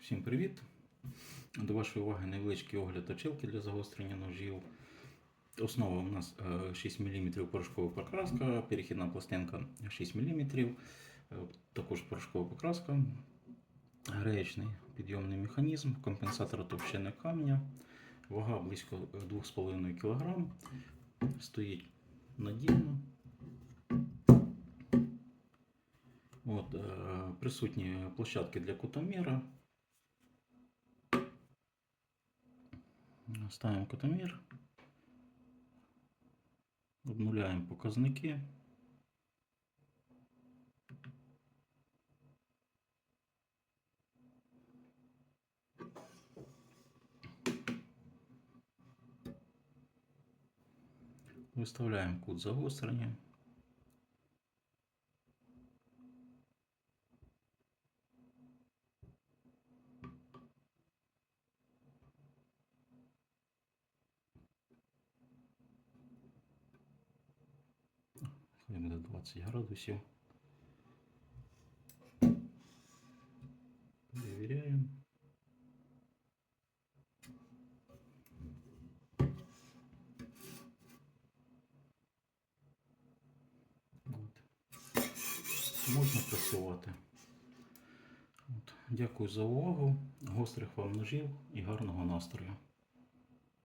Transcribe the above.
Всім привіт! До вашої уваги невеличкий огляд точилки для загострення ножів. Основа у нас е, 6 мм порошкова покраска, перехідна пластинка 6 мм, також порошкова покраска, греєчний підйомний механізм, компенсатор товщини камня, вага близько 2,5 кг, стоїть надійно. От, е, присутні площадки для кутоміра. Ставимо кутомір. Обнуляємо показники. Виставляємо кут загострення. Хай буде 20 градусів. Перевіряємо. Можна працювати. От. Дякую за увагу. Гострих вам ножів і гарного настрою.